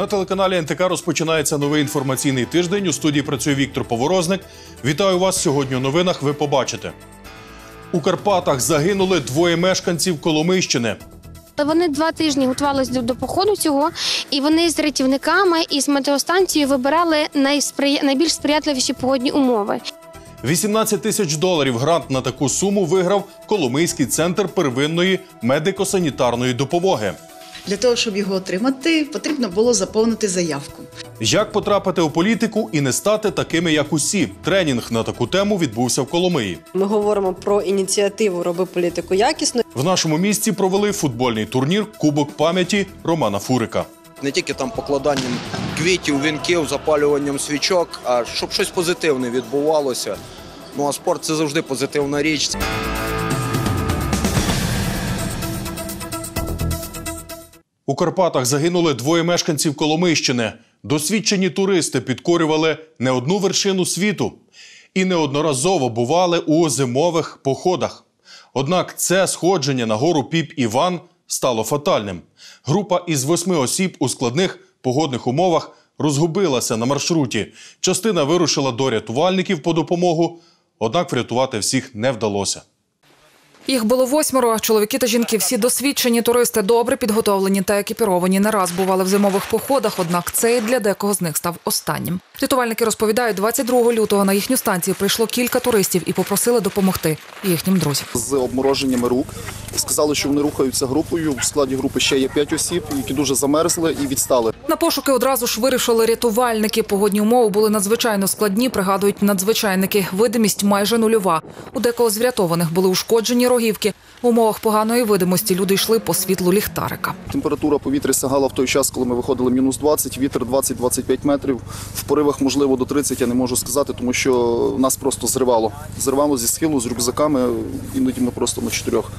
На телеканалі НТК розпочинається новий інформаційний тиждень. У студії працює Віктор Поворозник. Вітаю вас сьогодні. У новинах ви побачите. У Карпатах загинули двоє мешканців Коломийщини. Вони два тижні готувалися до, походу цього, і вони з рятівниками і з метеостанцією вибирали найспри... найбільш сприятливіші погодні умови. 18 тисяч доларів грант на таку суму виграв Коломийський центр первинної медико-санітарної допомоги. Для того, щоб його отримати, потрібно було заповнити заявку. Як потрапити у політику і не стати такими, як усі? Тренінг на таку тему відбувся в Коломиї. Ми говоримо про ініціативу Роби політику якісно. В нашому місті провели футбольний турнір Кубок пам'яті Романа Фурика. не тільки там покладанням квітів, вінків, запалюванням свічок, а щоб щось позитивне відбувалося. Ну а спорт це завжди позитивна річ. У Карпатах загинули двоє мешканців Коломийщини. Досвідчені туристи підкорювали не одну вершину світу і неодноразово бували у зимових походах. Однак це сходження на гору Піп Іван стало фатальним. Група із восьми осіб у складних погодних умовах розгубилася на маршруті. Частина вирушила до рятувальників по допомогу, однак врятувати всіх не вдалося. Їх було восьмеро. Чоловіки та жінки всі досвідчені туристи, добре підготовлені та екіпіровані. Не раз бували в зимових походах, однак цей для декого з них став останнім. Рятувальники розповідають, 22 лютого на їхню станцію прийшло кілька туристів і попросили допомогти їхнім друзям. з обмороженнями рук. Сказали, що вони рухаються групою. В складі групи ще є п'ять осіб, які дуже замерзли і відстали. На пошуки одразу ж вирішили рятувальники. Погодні умови були надзвичайно складні. Пригадують надзвичайники. Видимість майже нульова. У декого з врятованих були ушкоджені рогівки. В умовах поганої видимості люди йшли по світлу ліхтарика. Температура повітря сягала в той час, коли ми виходили мінус 20, вітер 20-25 метрів. В поривах, можливо, до 30 я не можу сказати, тому що нас просто зривало. Зривало зі схилу з рюкзаками. Іноді ми просто на чотирьох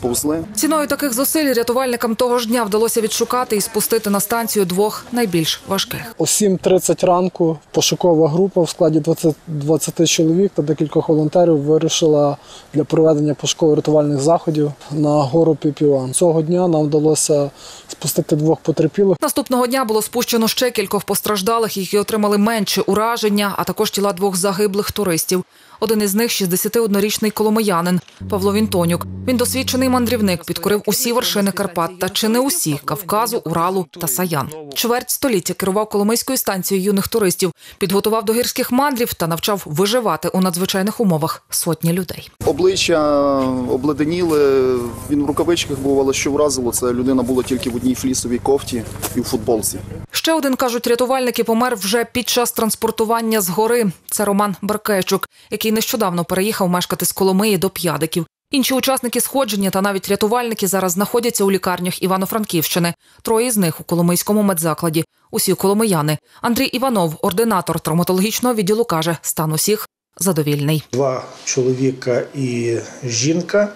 повзли. Ціною таких зусиль рятувальникам того ж дня вдалося відшукати і спустити на станцію двох найбільш важких. О 7.30 ранку пошукова група в складі 20, 20 чоловік та декількох волонтерів вирушила для проведення пошуково-рятувальних заходів на гору Піпіван. Цього дня нам вдалося спустити двох потерпілих. Наступного дня було спущено ще кількох постраждалих, які отримали менше ураження, а також тіла двох загиблих туристів. Один із них – 61-річний коломиянин Павло Вінтонюк. Він досвідчений мандрівник, підкорив усі вершини Карпат та чи не усі – Кавказу, Уралу та Саян. Чверть століття керував Коломийською станцією юних туристів, підготував до гірських мандрів та навчав виживати у надзвичайних умовах сотні людей. Обличчя обледеніли, він в рукавичках був, але що вразило, це людина була тільки в одній флісовій кофті і в футболці. Ще один, кажуть рятувальники, помер вже під час транспортування з гори. Це Роман Беркечук, який нещодавно переїхав мешкати з Коломиї до П'ядиків. Інші учасники сходження та навіть рятувальники зараз знаходяться у лікарнях Івано-Франківщини. Троє з них у Коломийському медзакладі. Усі коломияни. Андрій Іванов, ординатор травматологічного відділу, каже, стан усіх задовільний. два чоловіка і жінка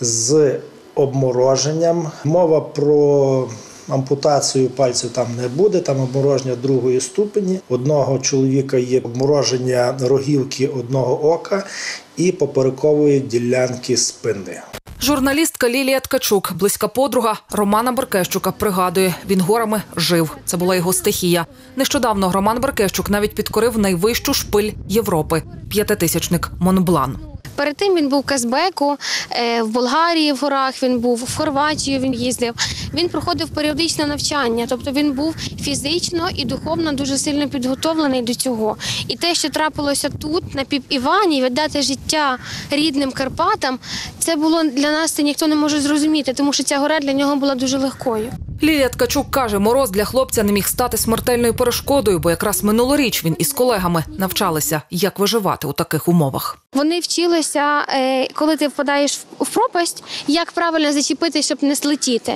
з обмороженням. Мова про ампутацію пальців там не буде, там обмороження другої ступені. Одного чоловіка є обмороження рогівки одного ока і поперекової ділянки спини. Журналістка Лілія Ткачук, близька подруга Романа Беркещука, пригадує, він горами жив. Це була його стихія. Нещодавно Роман Беркещук навіть підкорив найвищу шпиль Європи п'ятитисячник Монблан. Перед тим він був в Казбеку, е, в Болгарії в горах. Він був в Хорватію. Він їздив. Він проходив періодичне навчання, тобто він був фізично і духовно дуже сильно підготовлений до цього. І те, що трапилося тут, на піп Івані, віддати життя рідним Карпатам, це було для нас. Це ніхто не може зрозуміти, тому що ця гора для нього була дуже легкою. Лілія Ткачук каже, мороз для хлопця не міг стати смертельною перешкодою, бо якраз минулоріч він із колегами навчалися, як виживати у таких умовах. Вони вчилися, е, коли ти впадаєш в- пропасть, як правильно зачепити, щоб не злетіти.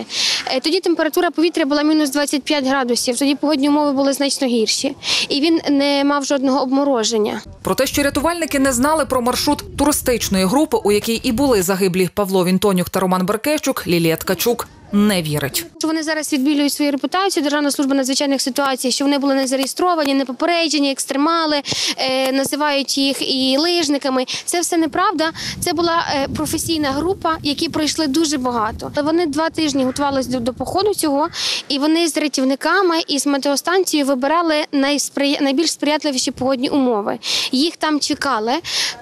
Е, Тоді температура повітря була мінус 25 градусів, тоді погодні умови були значно гірші. І він не мав жодного обмороження. Про те, що рятувальники не знали про маршрут туристичної групи, у якій і були загиблі Павло Вінтонюк та Роман Беркещук, Лілія Ткачук не вірить. Що вони зараз відбілюють свою репутацію Державна служба надзвичайних ситуацій, що вони були не зареєстровані, не попереджені, екстремали, е, називають їх і лижниками. Це все неправда. Це була е, професійна група, які пройшли дуже багато. Вони два тижні готувалися до, до походу цього, і вони з рятівниками і з метеостанцією вибирали найспри... найбільш сприятливіші погодні умови. Їх там чекали,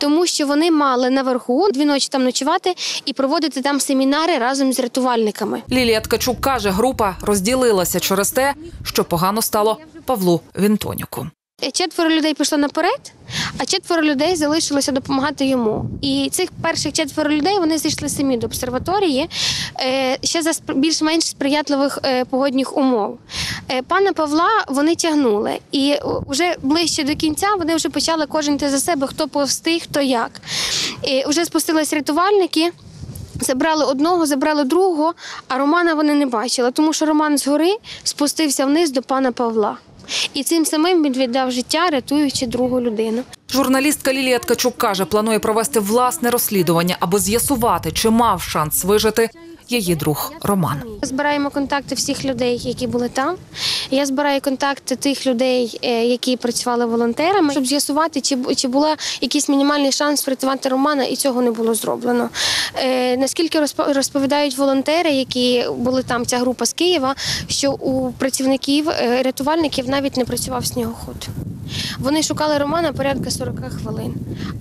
тому що вони мали наверху дві ночі там ночувати і проводити там семінари разом з рятувальниками. Лілія Ткачук каже, група розділилася через те, що погано стало Павлу Вінтонюку. Четверо людей пішло наперед, а четверо людей залишилося допомагати йому. І цих перших четверо людей вони зайшли самі до обсерваторії е, ще за більш-менш сприятливих е, погодних умов. Е, Пана Павла вони тягнули, і вже ближче до кінця вони вже почали кожен за себе, хто повстиг, хто як. І вже спустились рятувальники. Забрали одного, забрали другого, а Романа вони не бачили, тому що Роман згори спустився вниз до пана Павла. І цим самим він віддав життя, рятуючи другу людину. Журналістка Лілія Ткачук каже, планує провести власне розслідування, аби з'ясувати, чи мав шанс вижити її друг Роман. Ми Збираємо контакти всіх людей, які були там. Я збираю контакти тих людей, е, які працювали волонтерами, щоб з'ясувати, чи, чи була якийсь мінімальний шанс врятувати Романа, і цього не було зроблено. Е, наскільки розпо- розповідають волонтери, які були там, ця група з Києва, що у працівників е, рятувальників навіть не працював снігоход. Вони шукали Романа порядка 40 хвилин.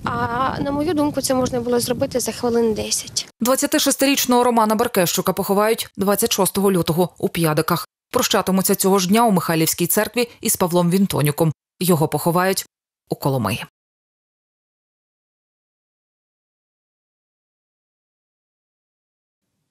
А на мою думку, це можна було зробити за хвилин 10. 26-річного Романа Баркещука поховають 26 лютого у П'ядиках. Прощатимуться цього ж дня у Михайлівській церкві із Павлом Вінтонюком. Його поховають у Коломиї. –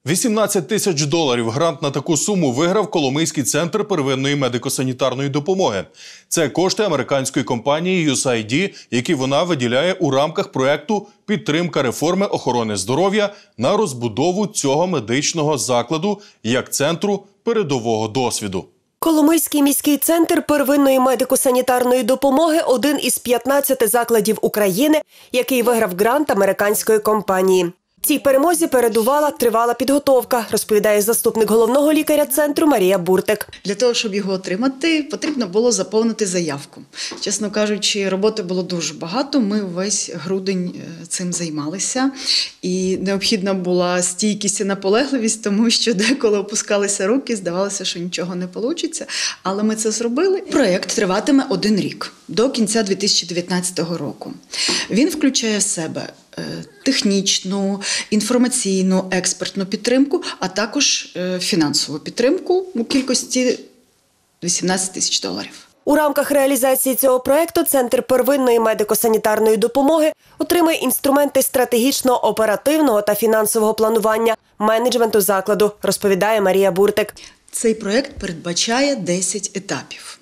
18 тисяч доларів грант на таку суму виграв Коломийський центр первинної медико-санітарної допомоги. Це кошти американської компанії USAID, які вона виділяє у рамках проекту підтримка реформи охорони здоров'я на розбудову цього медичного закладу як центру передового досвіду. Коломийський міський центр первинної медико-санітарної допомоги один із 15 закладів України, який виграв грант американської компанії. Цій перемозі передувала тривала підготовка, розповідає заступник головного лікаря центру Марія Буртик. Для того, щоб його отримати, потрібно було заповнити заявку. Чесно кажучи, роботи було дуже багато. Ми весь грудень е, цим займалися, і необхідна була стійкість і наполегливість, тому що деколи опускалися руки, здавалося, що нічого не вийде. Але ми це зробили. Проєкт триватиме один рік до кінця 2019 року. Він включає в себе технічну, інформаційну, експертну підтримку, а також е, фінансову підтримку у кількості 18 тисяч доларів. У рамках реалізації цього проекту Центр первинної медико-санітарної допомоги отримує інструменти стратегічного, оперативного та фінансового планування менеджменту закладу, розповідає Марія Буртик. Цей проект передбачає 10 етапів.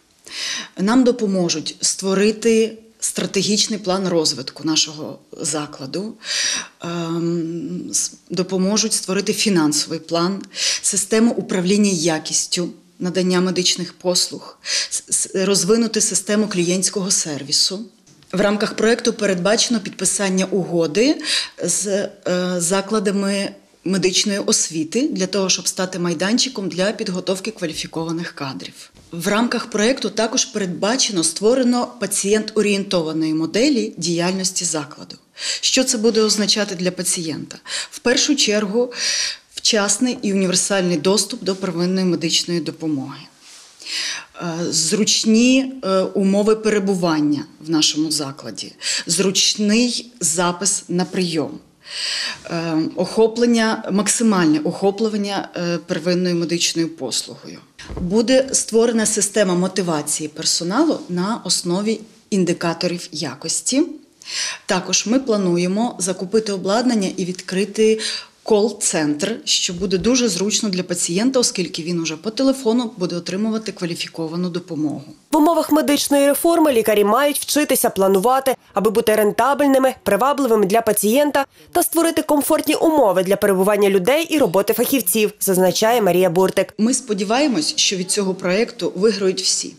Нам допоможуть створити стратегічний план розвитку нашого закладу, ем, допоможуть створити фінансовий план, систему управління якістю надання медичних послуг, розвинути систему клієнтського сервісу. В рамках проекту передбачено підписання угоди з е, закладами медичної освіти для того, щоб стати майданчиком для підготовки кваліфікованих кадрів. В рамках проекту також передбачено створено пацієнт-орієнтованої моделі діяльності закладу. Що це буде означати для пацієнта? В першу чергу, вчасний і універсальний доступ до первинної медичної допомоги. Е, Зручні е, умови перебування в нашому закладі, зручний запис на прийом, охоплення, максимальне охоплення е, первинною медичною послугою. Буде створена система мотивації персоналу на основі індикаторів якості. Також ми плануємо закупити обладнання і відкрити кол-центр, що буде дуже зручно для пацієнта, оскільки він уже по телефону буде отримувати кваліфіковану допомогу. В умовах медичної реформи лікарі мають вчитися планувати, аби бути рентабельними, привабливими для пацієнта та створити комфортні умови для перебування людей і роботи фахівців, зазначає Марія Буртик. Ми сподіваємось, що від цього проєкту виграють всі.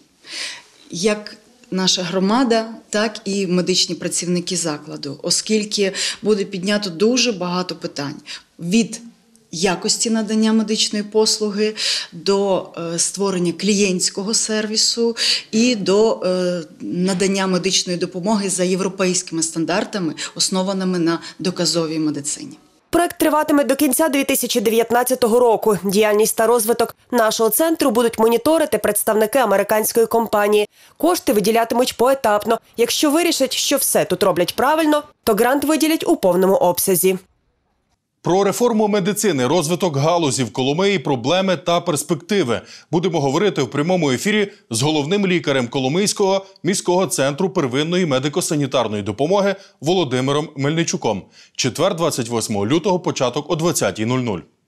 Як наша громада, так і медичні працівники закладу, оскільки буде піднято дуже багато питань від якості надання медичної послуги, до е, створення клієнтського сервісу і до е, надання медичної допомоги за європейськими стандартами, основаними на доказовій медицині. Проект триватиме до кінця 2019 року. Діяльність та розвиток нашого центру будуть моніторити представники американської компанії. Кошти виділятимуть поетапно. Якщо вирішать, що все тут роблять правильно, то грант виділять у повному обсязі. Про реформу медицини, розвиток галузі в Коломиї, проблеми та перспективи будемо говорити в прямому ефірі з головним лікарем Коломийського міського центру первинної медико-санітарної допомоги Володимиром Мельничуком. Четвер, 28 лютого, початок о 20.00.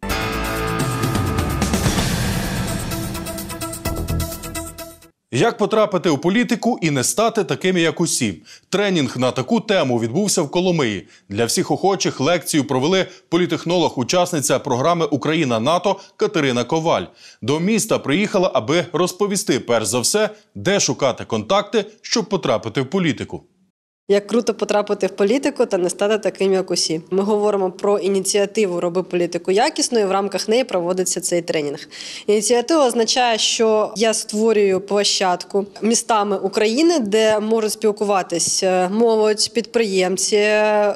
Як потрапити у політику і не стати такими, як усі? Тренінг на таку тему відбувся в Коломиї. Для всіх охочих лекцію провели політехнолог, учасниця програми Україна НАТО Катерина Коваль. До міста приїхала, аби розповісти перш за все, де шукати контакти, щоб потрапити в політику. Як круто потрапити в політику та не стати таким, як усі. Ми говоримо про ініціативу Роби політику якісною. В рамках неї проводиться цей тренінг. Ініціатива означає, що я створюю площадку містами України, де можуть спілкуватись е, молодь, підприємці,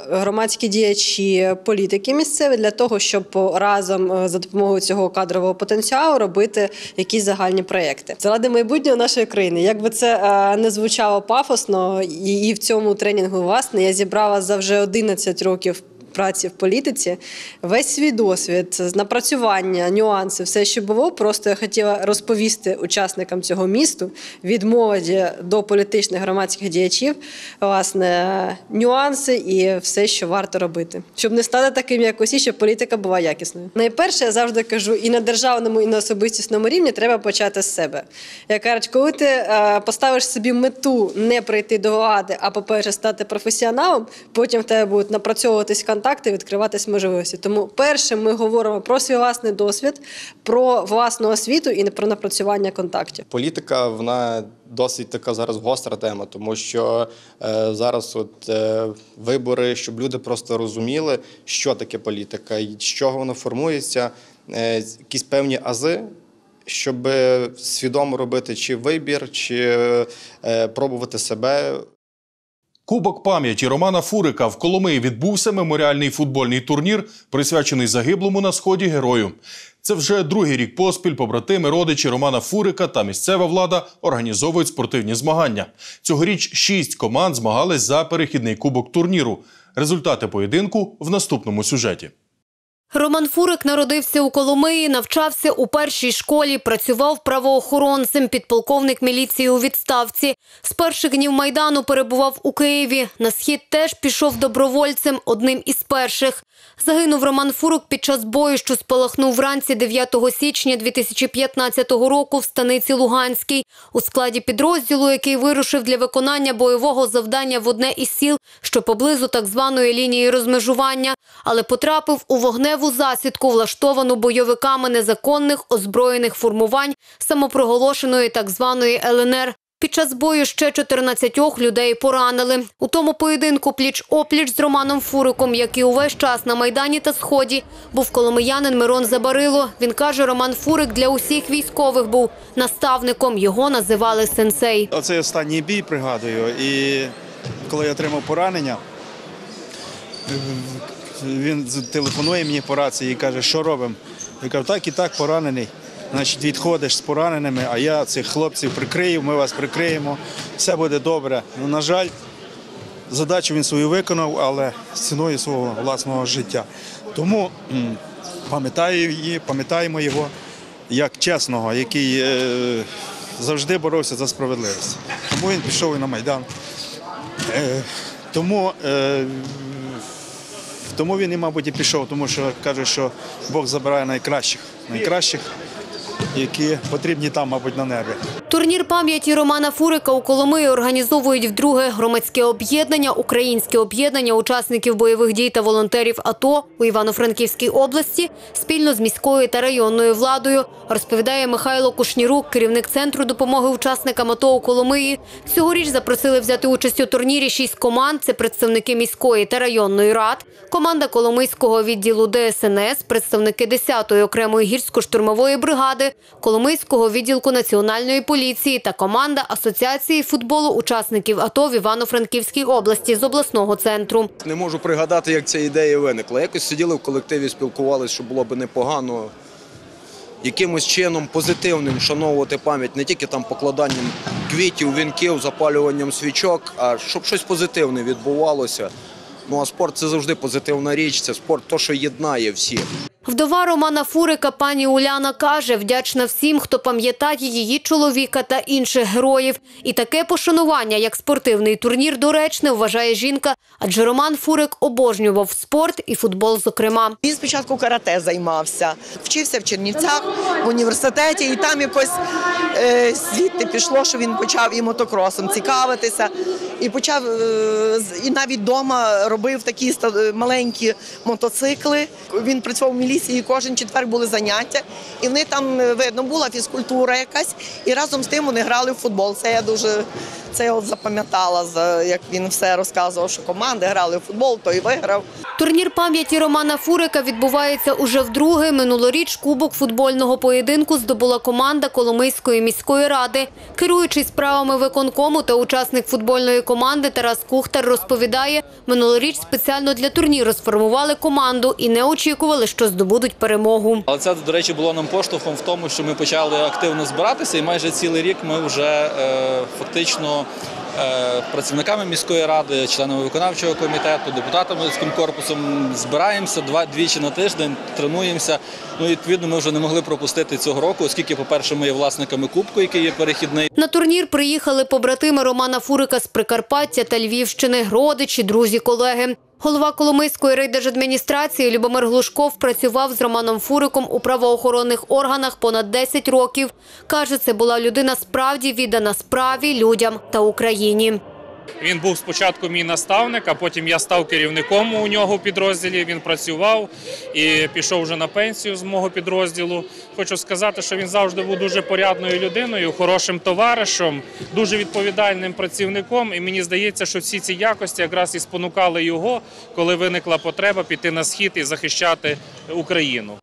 громадські діячі, політики місцеві для того, щоб разом е, за допомогою цього кадрового потенціалу робити якісь загальні проекти. Заради майбутнього нашої країни. Як би це е, не звучало пафосно, і в цьому тренінгу власне я зібрала за вже 11 років. Праці в політиці, весь свій досвід, напрацювання, нюанси, все, що було, просто я хотіла розповісти учасникам цього місту від молоді до політичних громадських діячів, власне, нюанси і все, що варто робити, щоб не стати таким, як усі, щоб політика була якісною. Найперше, я завжди кажу, і на державному, і на особистісному рівні треба почати з себе. Я кажуть, коли ти е, поставиш собі мету не прийти до влади, а по-перше, стати професіоналом, потім в тебе будуть напрацьовуватись контакти, відкриватись можливості. Тому перше, ми говоримо про свій власний досвід, про власну освіту і про напрацювання контактів. Політика вона досить така зараз гостра тема, тому що е, зараз от е, вибори, щоб люди просто розуміли, що таке політика з чого вона формується, е, якісь певні ази. Щоб свідомо робити чи вибір, чи е, пробувати себе Кубок пам'яті Романа Фурика в Коломиї відбувся меморіальний футбольний турнір, присвячений загиблому на сході герою. Це вже другий рік поспіль. Побратими, родичі Романа Фурика та місцева влада організовують спортивні змагання. Цьогоріч шість команд змагались за перехідний кубок турніру. Результати поєдинку в наступному сюжеті. Роман Фурик народився у Коломиї, навчався у першій школі, працював правоохоронцем, підполковник міліції у відставці. З перших днів Майдану перебував у Києві. На схід теж пішов добровольцем, одним із перших. Загинув Роман Фурик під час бою, що спалахнув вранці 9 січня 2015 року в станиці Луганській у складі підрозділу, який вирушив для виконання бойового завдання в одне із сіл, що поблизу так званої лінії розмежування, але потрапив у вогневу засідку, влаштовану бойовиками незаконних озброєних формувань самопроголошеної так званої ЛНР. Під час бою ще 14 людей поранили. У тому поєдинку пліч-опліч з Романом Фуриком, як і увесь час на Майдані та Сході, був коломиянин Мирон Забарило. Він каже, Роман Фурик для усіх військових був наставником. Його називали сенсей. Оцей останній бій пригадую. І коли я отримав поранення, він телефонує мені по рації і каже, що робимо. Я кажу, так і так поранений. Значить, відходиш з пораненими, а я цих хлопців прикрию, ми вас прикриємо, все буде добре. Ну, на жаль, задачу він свою виконав, але з ціною свого власного життя. Тому пам'ятаю її, пам'ятаємо його як чесного, який е, завжди боровся за справедливість. Тому він пішов і на Майдан. Е, тому, е, тому він і, мабуть, і пішов, тому що каже, що Бог забирає найкращих, найкращих, які потрібні там, мабуть, на небі. Турнір пам'яті Романа Фурика у Коломиї організовують вдруге громадське об'єднання, українське об'єднання учасників бойових дій та волонтерів АТО у Івано-Франківській області спільно з міською та районною владою, розповідає Михайло Кушнірук, керівник центру допомоги учасникам АТО у Коломиї. Цьогоріч запросили взяти участь у турнірі шість команд. Це представники міської та районної рад, команда Коломийського відділу ДСНС, представники 10-ї окремої гірсько-штурмової бригади, Коломийського відділку національної поліції та команда Асоціації футболу учасників АТО в Івано-Франківській області з обласного центру. Не можу пригадати, як ця ідея виникла. Якось сиділи в колективі, спілкувалися, що було б непогано якимось чином позитивним вшановувати пам'ять не тільки там покладанням квітів, вінків, запалюванням свічок, а щоб щось позитивне відбувалося. Ну а спорт це завжди позитивна річ, це спорт, то, що єднає всіх. Вдова Романа Фурика пані Уляна каже, вдячна всім, хто пам'ятає її чоловіка та інших героїв. І таке пошанування, як спортивний турнір, доречне, вважає жінка, адже Роман Фурик обожнював спорт і футбол, зокрема. Він спочатку карате займався, вчився в Чернівцях в університеті, і там якось е, звідти пішло, що він почав і мотокросом цікавитися, і почав е, і навіть вдома робив такі маленькі мотоцикли. Він працював в міліції, і кожен четвер були заняття, і в них там е, видно була фізкультура якась, і разом з тим вони грали в футбол. Це я дуже це от запам'ятала, за- як він все розказував, що команди грали в футбол, той виграв. Турнір пам'яті Романа Фурика відбувається уже вдруге. Минулоріч кубок футбольного поєдинку здобула команда Коломийської міської ради. Керуючий справами виконкому та учасник футбольної команди Тарас Кухтар розповідає, минулоріч спеціально для турніру сформували команду і не очікували, що здобудуть перемогу. Але це, до речі, було нам поштовхом в тому, що ми почали активно збиратися, і майже цілий рік ми вже е, фактично е, працівниками міської ради, членами виконавчого комітету, депутатами з корпусом збираємося два двічі на тиждень, тренуємося. Ну відповідно ми вже не могли пропустити цього року, оскільки, по-перше, ми є власниками кубку, який є перехідний. На турнір приїхали побратими Романа Фурика з Прикарпаття та Львівщини, родичі, друзі, колеги. Голова Коломийської райдержадміністрації Любомир Глушков працював з Романом Фуриком у правоохоронних органах понад 10 років. Каже, це була людина справді віддана справі, людям та Україні. Він був спочатку мій наставник, а потім я став керівником у нього в підрозділі. Він працював і пішов вже на пенсію з мого підрозділу. Хочу сказати, що він завжди був дуже порядною людиною, хорошим товаришем, дуже відповідальним працівником. І мені здається, що всі ці якості якраз і спонукали його, коли виникла потреба піти на схід і захищати Україну.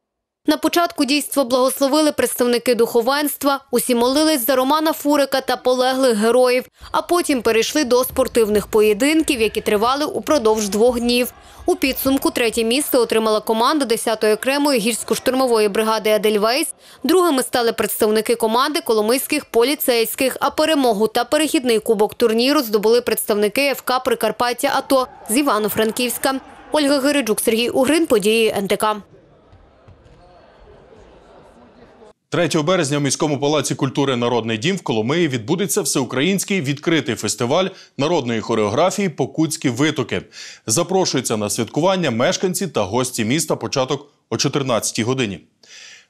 На початку дійства благословили представники духовенства, усі молились за Романа Фурика та полеглих героїв, а потім перейшли до спортивних поєдинків, які тривали упродовж двох днів. У підсумку третє місце отримала команда 10-ї окремої гірсько-штурмової бригади «Едельвейс». Другими стали представники команди коломийських поліцейських, а перемогу та перехідний кубок турніру здобули представники ФК «Прикарпаття АТО» з Івано-Франківська. Ольга Гириджук, Сергій Угрин, події НТК. 3 березня в міському палаці культури Народний дім в Коломиї відбудеться всеукраїнський відкритий фестиваль народної хореографії Покутські витоки. Запрошуються на святкування мешканці та гості міста початок о 14 годині.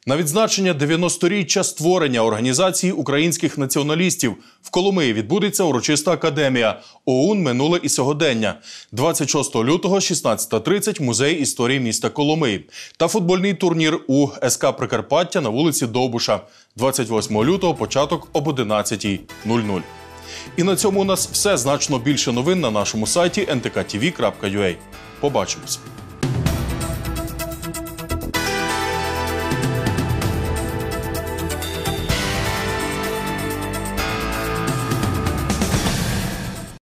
На відзначення 90-річчя створення організації українських націоналістів в Коломиї відбудеться урочиста академія ОУН минуле і сьогодення 26 лютого, 16.30 музей історії міста Коломиї та футбольний турнір у СК Прикарпаття на вулиці Довбуша 28 лютого, початок об 11.00. І на цьому у нас все значно більше новин на нашому сайті ntktv.ua. Побачимось.